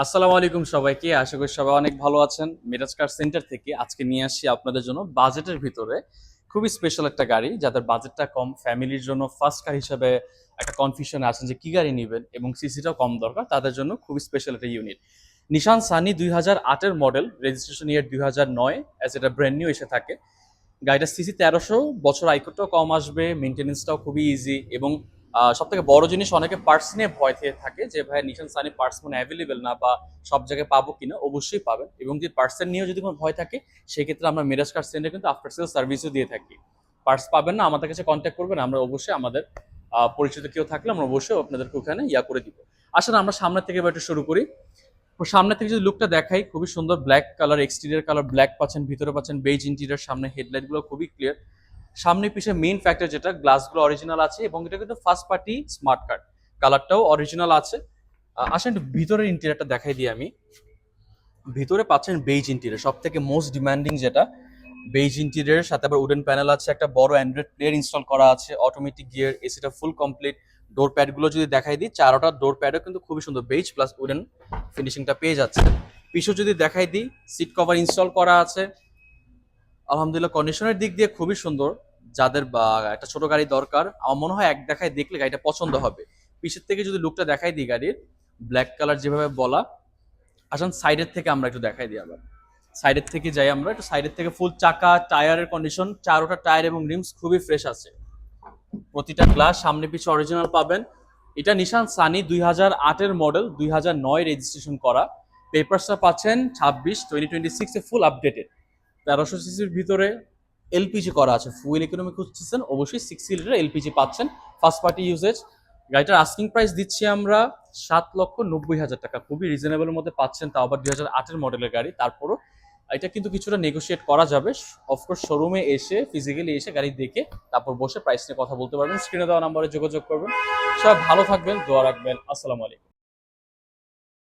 আসসালামু আলাইকুম সবাইকে। আশা করি সবাই অনেক ভালো আছেন। মিরাজ কার সেন্টার থেকে আজকে নিয়ে আসি আপনাদের জন্য বাজেটের ভিতরে খুবই স্পেশাল একটা গাড়ি, যাদের বাজেটটা কম, ফ্যামিলির জন্য ফার্স্ট কার হিসাবে একটা কনফিউশনে আছেন যে কি গাড়ি নেবেন এবং সিসিটাও কম দরকার, তাদের জন্য খুবই স্পেশাল একটা ইউনিট নিশান সানি দুই হাজার আটের মডেল রেজিস্ট্রেশন ইয়ার দুই হাজার নয় অ্যাজ এটা ব্র্যান্ড নিউ এসে থাকে। গাড়িটা সিসি তেরোশো, বছর আইকোটাও কম আসবে মেনটেনেন্সটাও খুবই ইজি এবং সব থেকে বড় জিনিস অনেকে পার্টস নিয়ে ভয় থেকে থাকে যে, ভাই নিশান সানি পার্টস মানে অ্যাভেলেবেল না বা সব জায়গায় পাবো কিনা? অবশ্যই পাবেন। এবং যদি পার্টসের নিয়েও যদি কোনো ভয় থাকে, সেক্ষেত্রে আমরা মিরাজ কার সেন্টারে কিন্তু আফটার সেল সার্ভিসও দিয়ে থাকি। পার্টস পাবেন না, আমাদের কাছে কন্ট্যাক্ট করবেন, আমরা অবশ্যই আমাদের পরিচিত কেউ থাকলে আমরা অবশ্যই আপনাদেরকে ওখানে ইয়া করে দিব। আসলে আমরা সামনে থেকে এবার একটু শুরু করি। সামনে থেকে যদি লুকটা দেখাই, খুবই সুন্দর black colour exterior colour black পাচ্ছেন, ভিতরে পাচ্ছেন বেজ ইন্টেরিয়ার সামনে হেডলাইটগুলো খুবই ক্লিয়ার সামনে পিছিয়ে মেইন ফ্যাক্টর যেটা গ্লাসগুলো অরিজিনাল আছে এবং এটা কিন্তু ফার্স্ট পার্টি স্মার্ট কার্ড কালারটাও অরিজিনাল আছে। আসেন ভিতরের ইন্টেরিয়ারটা দেখাই দিই আমি। ভিতরে পাচ্ছেন বেজ ইন্টেরিয়ার সব থেকে মোস্ট ডিমান্ডিং যেটা বেজ ইন্টেরিয়ার সাথে আবার উডেন প্যানেল আছে, একটা বড় অ্যান্ড্রয়েড প্লেয়ার ইনস্টল করা আছে অটোমেটিক গিয়ার এসিটা ফুল কমপ্লিট ডোর প্যাডগুলো যদি দেখাই দিই, চারোটা ডোর প্যাডও কিন্তু খুবই সুন্দর বেজ প্লাস উডেন ফিনিশিংটা পেয়ে যাচ্ছে। পিছু যদি দেখাই দিই সিট কভার ইনস্টল করা আছে। আলহামদুলিল্লাহ কন্ডিশনের দিক দিয়ে খুবই সুন্দর। যাদের একটা ছোট গাড়ি দরকার, আমার মনে হয় এক দেখায় দেখলে গাড়িটা পছন্দ হবে। পিছের থেকে যদি লুকটা দেখাই দিই গাড়ির ব্ল্যাক কালার যেভাবে বলা, আসুন সাইডের থেকে আমরা একটু দেখাই দিই আবার। সাইডের থেকে যাই আমরা, একটু সাইডের থেকে ফুল চাকা টায়ারের কন্ডিশন চারোটা টায়ার এবং রিমস খুবই ফ্রেশ আছে। প্রতিটা গ্লাস সামনে পিছু অরিজিনাল পাবেন। এটা নিশান সানি দুই হাজার আটের মডেল দুই হাজার নয় রেজিস্ট্রেশন করা। পেপারসটা পাচ্ছেন ছাব্বিশ টোয়েন্টি টোয়েন্টি সিক্সে ফুল আপডেটেড তেরোশো সিসির ভিতরে এলপিজি করা আছে ফুয়েল ইকোনমি খুঁজতেছেন, অবশ্যই সিক্স লিটার এলপিজি পাচ্ছেন ফার্স্ট পার্টি ইউজেজ গাড়িটার আস্কিং প্রাইস দিচ্ছি আমরা সাত লক্ষ নব্বই হাজার টাকা, খুবই রিজনেবলের মধ্যে পাচ্ছেন, তাও আবার দুই হাজার আটের মডেলের গাড়ি, তারপরও এটা কিন্তু কিছুটা নেগোশিয়েট করা যাবে। অফকোর্স শোরুমে এসে ফিজিক্যালি এসে গাড়ি দেখে, তারপর বসে প্রাইস নিয়ে কথা বলতে পারবেন। স্ক্রিনে দেওয়া নাম্বারে যোগাযোগ করবেন। সবাই ভালো থাকবেন, দোয়া রাখবেন। আসসালামু আলাইকুম।